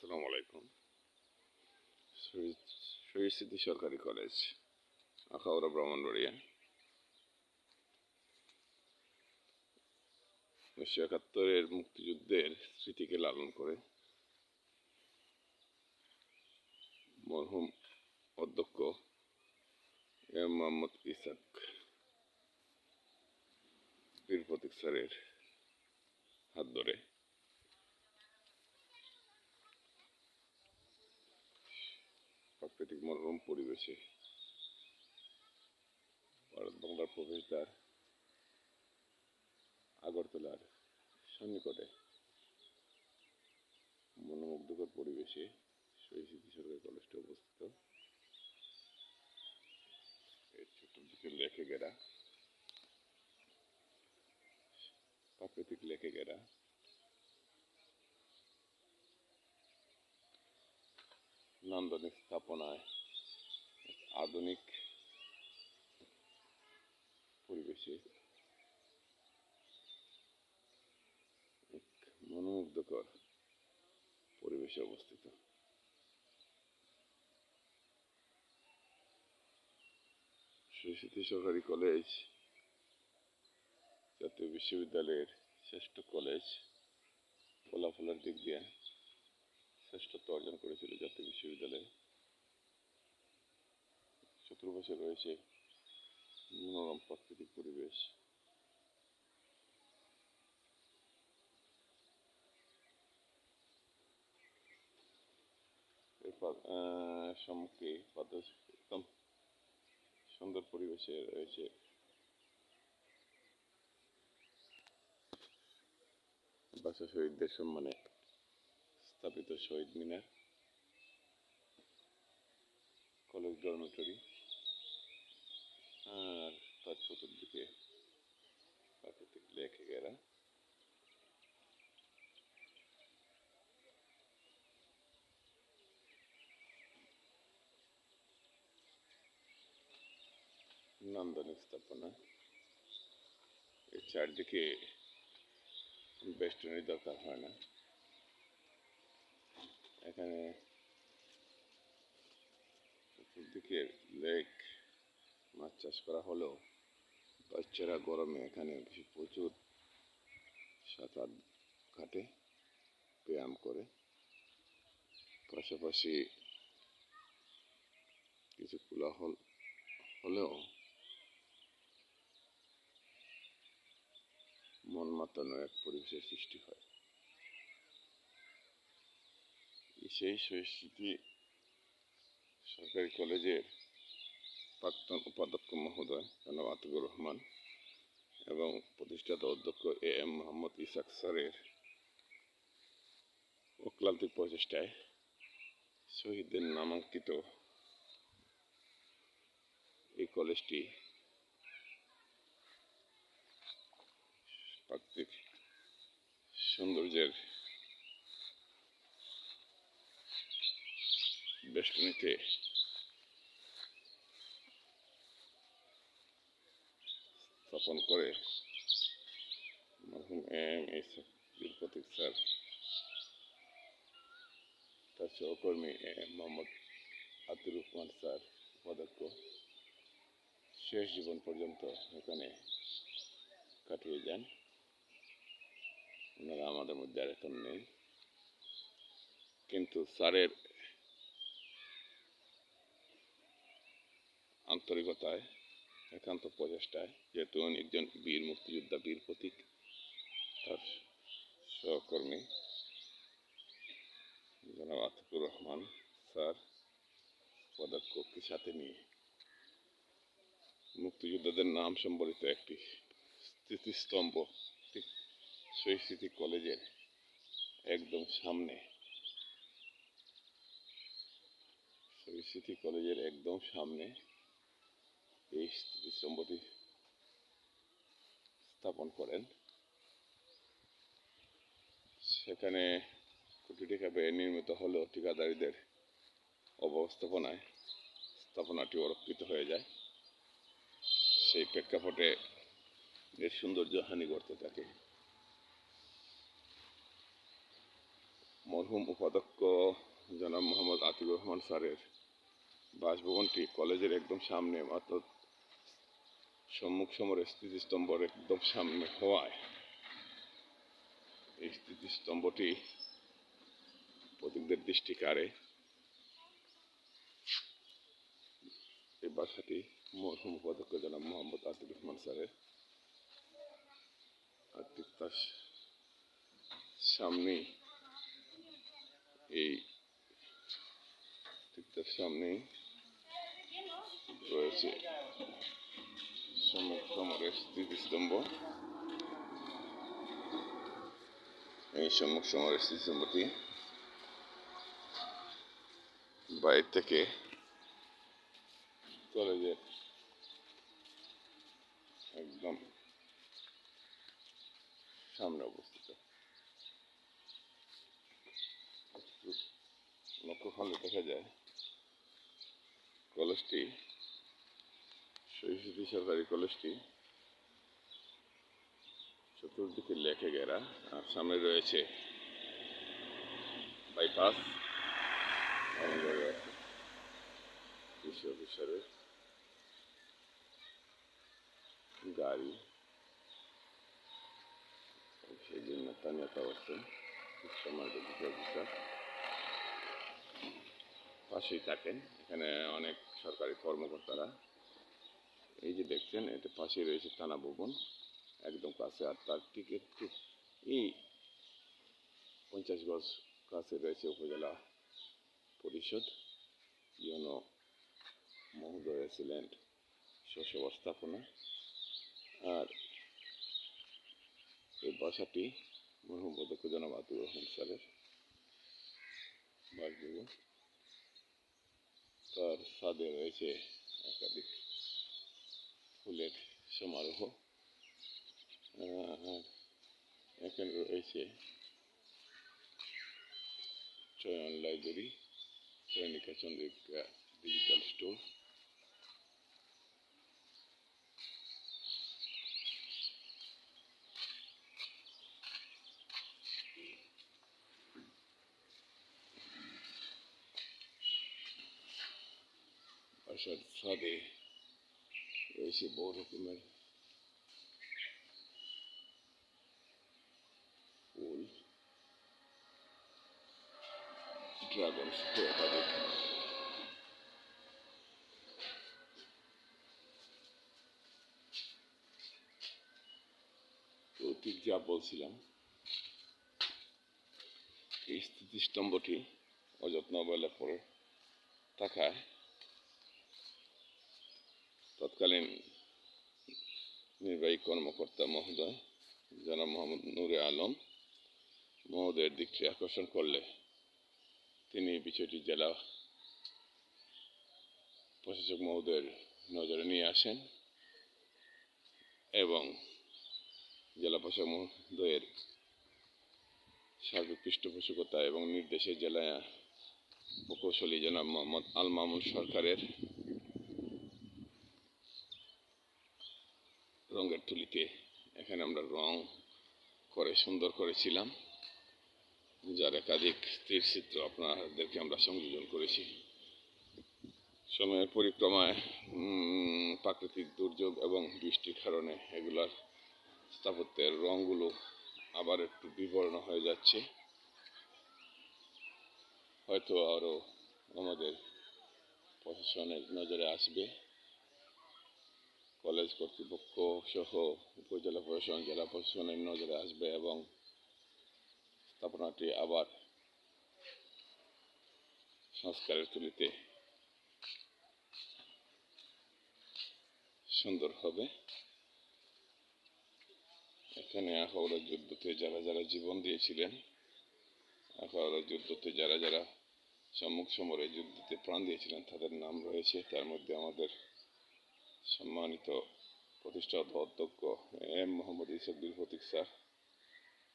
আসসালামু আলাইকুম। শহীদ স্মৃতি সরকারি কলেজ, আখাউড়া ব্রাহ্মণবাড়িয়া। উনিশশো একাত্তরের মুক্তিযুদ্ধের স্মৃতিকে লালন করে মরহুম অধ্যক্ষ এম মোহাম্মদ ইসাক বীর প্রতীক স্যারের হাত ধরে প্রাকৃতিক মনোরম পরিবেশে। ভারত বাংলার প্রবেশদ্বার আগরতলার সন্নিকটে। মনোমুগ্ধকর পরিবেশে শহীদ সরকারি কলেজটি অবস্থিত। চতুর্দিকে লেখে ঘেরা। প্রাকৃতিক লেখে ঘেরা। নান্দনিক স্থাপনায় আধুনিক পরিবেশে এক মনোমুগ্ধকর পরিবেশে অবস্থিত। সুস্মৃতি সরকারি কলেজ, জাতীয় বিশ্ববিদ্যালয়ের শ্রেষ্ঠ কলেজ, ফলাফলের দিক দিয়ে শ্রেষ্ঠত্ব অর্জন করেছিল জাতীয় বিশ্ববিদ্যালয়ে। চতুর্পাশে রয়েছে মনোরম প্রাকৃতিক পরিবেশ। সম্মুখে একদম সুন্দর পরিবেশে রয়েছে। বাসা শহীদদের সম্মানে শহীদ মিনার কলেজ ডরমেটরি আর তার চতুর্দিকে প্রাকৃতিক লেখে নান্দনিক স্থাপনা। এর চারদিকে বেষ্টনীর দরকার হয় না। এখানে চতুর্দিকে লেক, মাছ চাষ করা হলেও বাচ্চারা গরমে এখানে প্রচুর সাঁতার কাটে, ব্যায়াম করে। পাশাপাশি কিছু কোলাহল হলেও মন মাতানো এক পরিবেশের সৃষ্টি হয়। সেই স্মৃতি সরকারি কলেজের প্রাক্তন উপাধ্যক্ষ মহোদয়, জনাব আতিকুর রহমান এবং প্রতিষ্ঠাতা অধ্যক্ষ এ এম মোহাম্মদ ইসাক স্যারের অক্লান্তিক প্রচেষ্টায় শহীদদের নামাঙ্কিত এই কলেজটি প্রাকৃতিক সৌন্দর্যের বেষ্টনীতে স্থাপন করে এম এস স্যার তার সহকর্মী এম মোহাম্মদ আতির রহমান স্যার উপাধ্যক্ষ শেষ জীবন পর্যন্ত এখানে কাটিয়ে যান ওনারা আমাদের মধ্যে আর এখন নেই কিন্তু স্যারের আন্তরিকতায় একান্ত প্রচেষ্টায়, যেহেতু উনি একজন বীর মুক্তিযোদ্ধা, বীর প্রতীক, তার সহকর্মী, জনাব আতিকুর রহমান স্যার পদক্ষকে সাথে নিয়ে। মুক্তিযোদ্ধাদের নাম সম্বলিত একটি স্মৃতিস্তম্ভ, ঠিক শহীদ স্মৃতি কলেজের একদম সামনে। শহীদ স্মৃতি কলেজের একদম সামনে এই স্মৃতিস্তম্ভটি স্থাপন করেন সেখানে কোটি টাকা নির্মিত হলেও ঠিকাদারিদের অব্যবস্থাপনায় স্থাপনাটি অরক্ষিত হয়ে যায়। সেই প্রেক্ষাপটে এর সৌন্দর্য হানি করতে থাকে। মরহুম উপাধ্যক্ষ জনাব মোহাম্মদ আতিকুর রহমান স্যারের বাসভবনটি কলেজের একদম সামনে, অর্থাৎ সম্মুখ সমরের স্মৃতিস্তম্ভর একদম সামনে হওয়ায় এই স্মৃতিস্তম্ভটি প্রতীকদের দৃষ্টি কাড়ে এই বাসাটি মরহুম উপাধ্যক্ষ জনাব মোহাম্মদ আতিকুর রহমান স্যারের আর ঠিক তার সামনেই এই ঠিক তার সামনেই রয়েছে। সম্মুখ সমরের স্মৃতিস্তম্ভ এই সম্মুখ সমরের স্মৃতিস্তম্ভটি বাইরে থেকে কলেজের একদম সামনে অবস্থিত লক্ষ্য করলে দেখা যায় কলেজটি শহীদ সরকারি কলেজটি। চতুর্দিকে লেখে ঘেরা, আর সামনে রয়েছে বাইপাস। কৃষি অফিসারের গাড়ি। সেই জন্য তানিয়াত অবস্থান সময় কৃষি অফিসার। পাশেই থাকেন এখানে অনেক সরকারি কর্মকর্তারা। এই যে দেখছেন, এটা পাশে রয়েছে থানা ভবন, একদম কাছে। আর তার ঠিক একটু এই পঞ্চাশ গজ কাছে রয়েছে উপজেলা পরিষদ। ইউন মহোদয় ছিলেন শস্য ব্যবস্থাপনা। আর এই বাসাটি মরহুম অধ্যক্ষ জনাব আতুর রহমান স্যারের বাসভবন। তার ছাদে রয়েছে একাধিক ফুলের সমারোহ। আর এখানে রয়েছে Chayan library Chayanika Chandrika digital store বাসার ছাদে বড় রকমের ফুল। ড্রাগন ঠিক যা বলছিলাম এই স্থিতিস্তম্ভটি অযত্ন অবহেলা করে থাকায় তৎকালীন নির্বাহী কর্মকর্তা মহোদয়, জনাব মোহাম্মদ নূরে আলম, মহোদয়ের দিকটি আকর্ষণ করলে তিনি বিষয়টি জেলা প্রশাসক মহোদয়ের নজরে নিয়ে আসেন এবং জেলা প্রশাসক মহোদয়ের সার্বিক পৃষ্ঠপোষকতা এবং নির্দেশে জেলা প্রকৌশলী জনাব মোহাম্মদ আল মামুন সরকারের রঙের তুলিতে। এখানে আমরা রং করে সুন্দর করেছিলাম। যার একাধিক স্থির চিত্র আপনাদেরকে আমরা সংযোজন করেছি। সময়ের পরিক্রমায় প্রাকৃতিক দুর্যোগ এবং বৃষ্টির কারণে এগুলার স্থাপত্যের রঙগুলো আবার একটু বিবর্ণ হয়ে যাচ্ছে। হয়তো আরও আমাদের প্রশাসনের নজরে আসবে। কলেজ কর্তৃপক্ষ সহ উপজেলা প্রশাসন, জেলা প্রশাসনের নজরে আসবে এবং স্থাপনাটি আবার সংস্কারের তুলিতে সুন্দর হবে। এখানে আখাউড়া যুদ্ধতে যারা যারা জীবন দিয়েছিলেন, আখাউড়া যুদ্ধতে যারা যারা সম্মুখ সমরে যুদ্ধতে প্রাণ দিয়েছিলেন, তাদের নাম রয়েছে। তার মধ্যে আমাদের সম্মানিত প্রতিষ্ঠাতা অধ্যক্ষ এম. মোহাম্মদ ইসুদ্দিন ফতিক স্যার।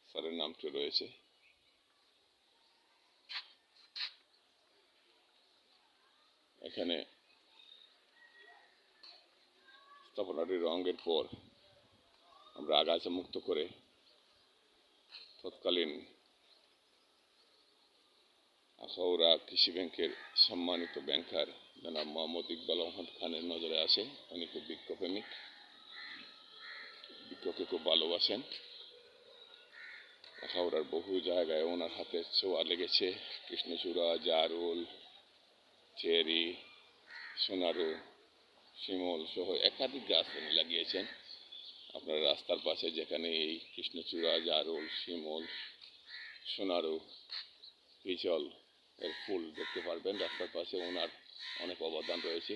স্যারের নামটি রয়েছে। এখানে স্থাপনাটির রঙের পর আমরা আগাছা মুক্ত করে তৎকালীন আখাউড়া কৃষি ব্যাংকের সম্মানিত ব্যাংকার জনাব মোহাম্মদ ইকবাল আহমদ খানের নজরে আসে। উনি খুব বৃক্ষপ্রেমিক বৃক্ষকে খুব ভালোবাসেন। হাওড়ার বহু জায়গায় ওনার হাতে ছোঁয়া লেগেছে। কৃষ্ণচূড়া, জারুল, চেরি, সোনারু, শিমল সহ একাধিক গাছ উনি লাগিয়েছেন। আপনার রাস্তার পাশে যেখানে এই কৃষ্ণচূড়া, জারুল, শিমল, সোনারু, পিচল এর ফুল দেখতে পারবেন। রাস্তার পাশে ওনার অনেক অবদান রয়েছে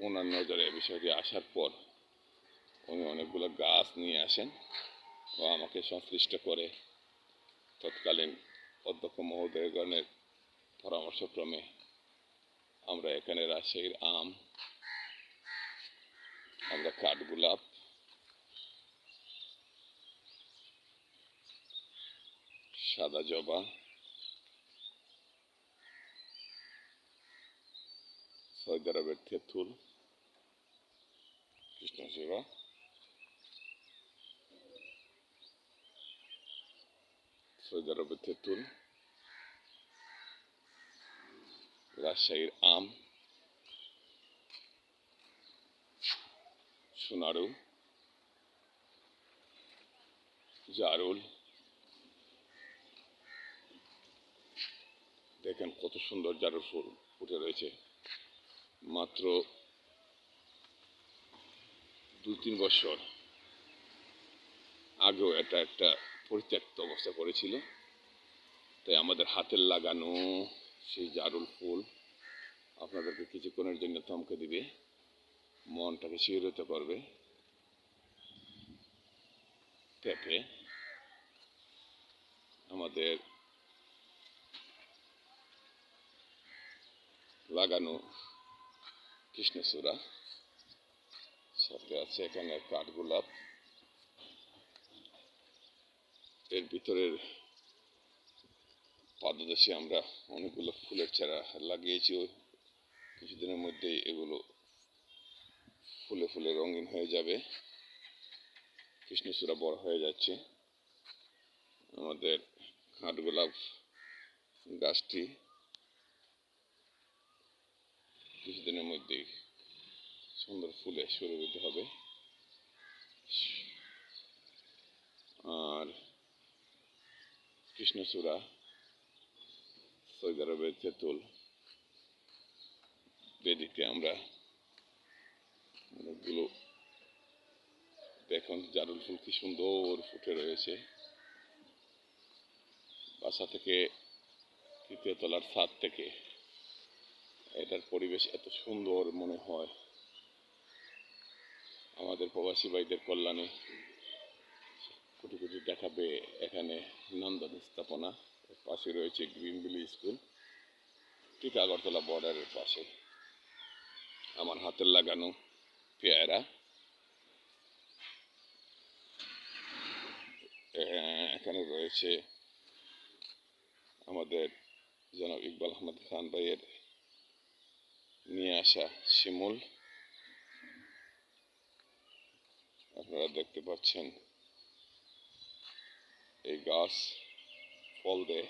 ওনার নজরে এই বিষয়টি আসার পর উনি অনেকগুলো গাছ নিয়ে আসেন ও আমাকে সংশ্লিষ্ট করে তৎকালীন অধ্যক্ষ মহোদয়গণের পরামর্শক্রমে আমরা এখানে রাজশাহীর আম আমরা কাঠগোলাপ সাদা জবা সৌদি আরবের তেঁতুল কৃষ্ণচূড়া সৌদি আরবের তেঁতুল রাজশাহীর আম সোনারু জারুল দেখেন কত সুন্দর জারুল ফুল ফুটে রয়েছে। মাত্র দু তিন বছর আগেও এটা একটা পরিত্যক্ত অবস্থা করেছিল। তাই আমাদের হাতের লাগানো সেই জারুল ফুল আপনাদেরকে কিছুক্ষণের জন্য থমকে দিবে। মনটাকে শিহরিত করবে। পেঁপে আমাদের লাগানো কৃষ্ণচূড়া সাথে আছে এখানে কাঠগোলাপ এর ভিতরের পাদদেশে আমরা অনেকগুলো ফুলের চারা লাগিয়েছি কিছুদিনের মধ্যে এগুলো ফুলে ফুলে রঙিন হয়ে যাবে কৃষ্ণচূড়া বড় হয়ে যাচ্ছে আমাদের কাঠগোলাপ গাছটি কিছুদিনের মধ্যেই সুন্দর ফুলে সুরভিত হবে। আর কৃষ্ণচূড়া, সৌদি আরবের তেঁতুল বেদিকে আমরা অনেকগুলো দেখুন জারুল ফুল কি সুন্দর ফুটে রয়েছে। বাসা থেকে তৃতীয় তলার ছাদ থেকে এটার পরিবেশ এত সুন্দর মনে হয়। আমাদের প্রবাসী ভাইদের কল্যাণে কোটি কোটি দেখাবে এখানে নন্দন স্থাপনা পাশে রয়েছে গ্রিন বিলি স্কুল, ঠিক আগরতলা বর্ডারের পাশে। আমার হাতের লাগানো পেয়ারা। এখানে রয়েছে আমাদের জনাব ইকবাল আহমদ খান ভাইয়ের নিয়ে আসা শিমুল। আপনারা দেখতে পাচ্ছেন এই গাছ ফল দেয়।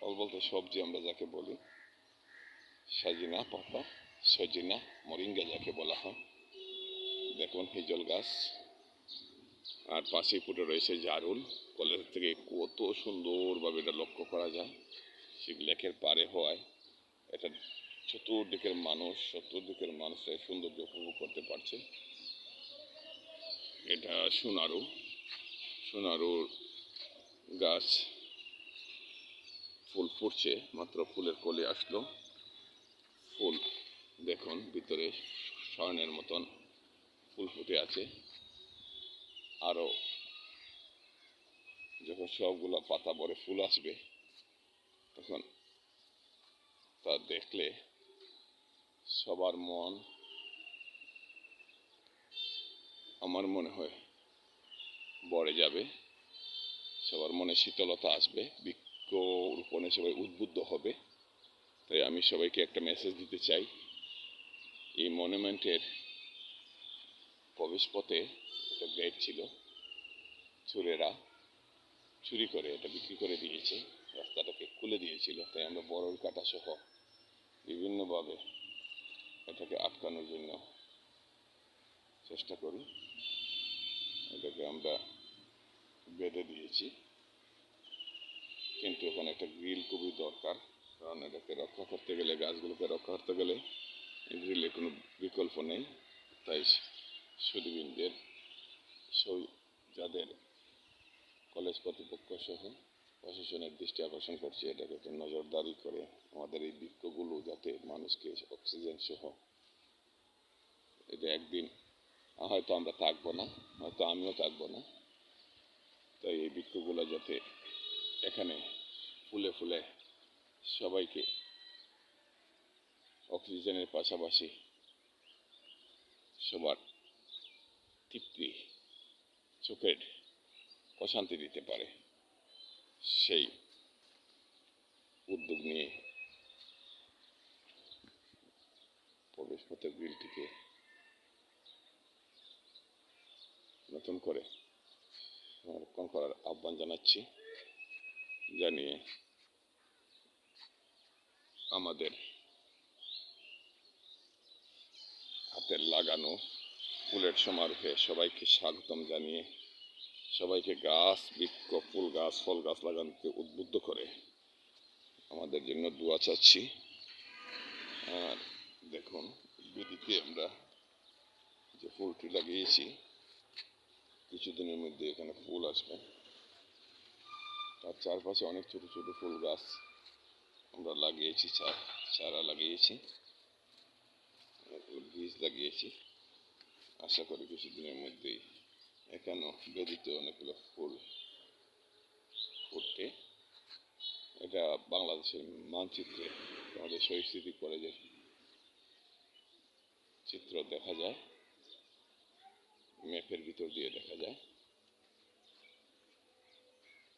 ফল বলতে সবজি আমরা যাকে বলি। সাজিনা পাতা, সজিনা, মরিঙ্গা যাকে বলা হয়। দেখুন, হিজল গাছ। আর পাশে ফুটে রয়েছে জারুল। কলেজ থেকে কত সুন্দরভাবে এটা লক্ষ্য করা যায়। শিব লেকের পারে হওয়ায় এটা চতুর্দিকের মানুষ চতুর্দিকের মানুষ এই সৌন্দর্য উপভোগ করতে পারছে। এটা সোনারু সোনারুর গাছ। ফুল ফুটছে, মাত্র ফুলের কলি আসলো। ফুল, দেখুন, ভিতরে স্বর্ণের মতন ফুল ফুটে আছে। আরও যখন সবগুলো পাতা ভরে ফুল আসবে, তখন তা দেখলে সবার মন আমার মনে হয় বড়ে যাবে। সবার মনে শীতলতা আসবে, বৃক্ষ রোপণে সবাই উদ্বুদ্ধ হবে। তাই আমি সবাইকে একটা মেসেজ দিতে চাই। এই মনুমেন্টের প্রবেশপথে একটা গেট ছিল। চোরেরা চুরি করে এটা বিক্রি করে দিয়েছে। রাস্তাটাকে খুলে দিয়েছিল। তাই আমরা বড়ই কাটা সহ বিভিন্নভাবে এটাকে আটকানোর জন্য চেষ্টা করি। এটাকে আমরা বেঁধে দিয়েছি। কিন্তু এখানে একটা গ্রিল খুবই দরকার, কারণ এটাকে রক্ষা করতে গেলে, গাছগুলোকে রক্ষা করতে গেলে গ্রিলের কোনো বিকল্প নেই। তাই সুদীবৃন্দের সই যাদের কলেজ কর্তৃপক্ষ সহ প্রশাসনের দৃষ্টি আকর্ষণ করছে এটাকে একটু নজরদারি করে আমাদের এই বৃক্ষগুলো যাতে মানুষকে অক্সিজেন সহ এটা একদিন হয়তো আমরা থাকব না, হয়তো আমিও থাকব না। তাই এই বৃক্ষগুলো যাতে এখানে ফুলে ফুলে সবাইকে অক্সিজেনের পাশাপাশি সবার তৃপ্তি চোখের অশান্তি দিতে পারে। সেই উদ্যোগ নিয়ে প্রবেশপথের গ্রিলটিকে নতুন করে সংরক্ষণ করার আহ্বান জানাচ্ছি, জানিয়ে আমাদের হাতের লাগানো ফুলের সমারোহে সবাইকে স্বাগতম জানিয়ে সবাইকে গাছ, বৃক্ষ, ফুল গাছ, ফল গাছ লাগানোকে উদ্বুদ্ধ করে আমাদের জন্য দোয়া চাচ্ছি। আর দেখুন বিদিকে আমরা যে ফুলটি লাগিয়েছি, কিছুদিনের মধ্যে এখানে ফুল আসবে। তার চারপাশে অনেক ছোট ছোট ফুল গাছ আমরা লাগিয়েছি চারা লাগিয়েছি বীজ লাগিয়েছি। আশা করি কিছুদিনের মধ্যেই এখানেও বেদিতে অনেকগুলো ফুল ফুটতে এটা বাংলাদেশের মানচিত্রে আমাদের শহীদ কলেজের চিত্র দেখা যায়, ম্যাপের ভিতর দিয়ে দেখা যায়।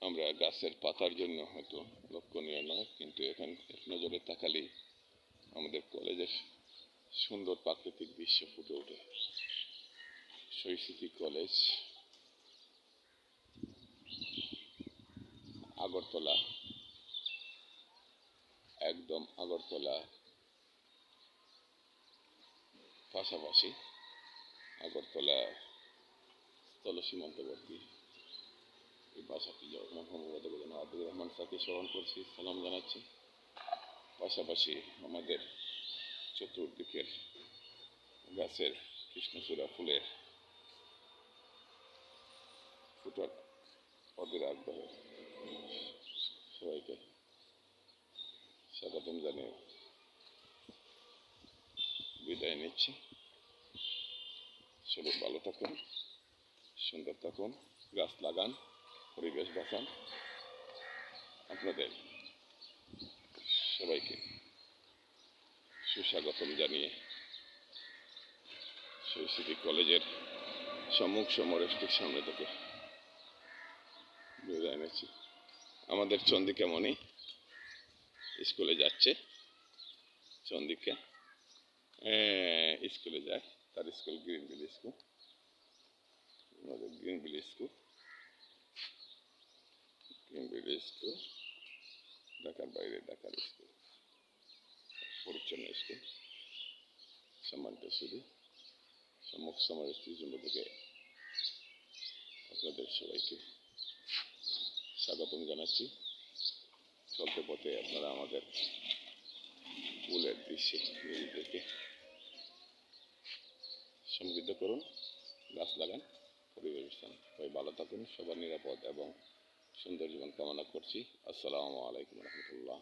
আমরা গাছের পাতার জন্য হয়তো লক্ষণীয় নয়, কিন্তু এখান নজরে তাকালেই আমাদের কলেজের সুন্দর প্রাকৃতিক দৃশ্য ফুটে ওঠে। শৈশিতি কলেজ আগরতলা একদম আগরতলা পাশাপাশি আগরতলা স্থল সীমান্তবর্তী এই সম্ভবত যেন আব্দুর রহমান সাথে স্মরণ করছি, সালাম জানাচ্ছি। পাশাপাশি আমাদের চতুর্দিকের গাছের কৃষ্ণচূড়া ফুলের ফুটার অধীর আগ্রহে। সবাইকে স্বাগতম জানিয়ে বিদায় নিচ্ছি। সবাই ভালো থাকুন, সুন্দর থাকুন, গাছ লাগান, পরিবেশ বাঁচান। আপনাদের সবাইকে সুস্বাগতম জানিয়ে শৈশিতি কলেজের সম্মুখ সমরেষ্টির সামনে থেকে বিদায় নিচ্ছি আমাদের চন্দিকা মণি স্কুলে যাচ্ছে। চন্দিকা স্কুলে যায়। তার স্কুল গ্রিন বিল স্কুল। আমাদের green bill school. Green bill school, ঢাকার বাইরে ঢাকার স্কুল। পরিচ্ছন্ন স্কুল। সম্মানিত শুধু সম্মুখ সমাজ থেকে আপনাদের সবাইকে স্বাগতম জানাচ্ছি। চলতে পথে আপনারা আমাদের ফুলের দৃশ্যে নিজেদেরকে সমৃদ্ধ করুন, গাছ লাগান, পরিবেশ সবাই ভালো থাকুন, সবার নিরাপদ এবং সুন্দর জীবন কামনা করছি। আসসালামু আলাইকুম রহমতুল্লাহ।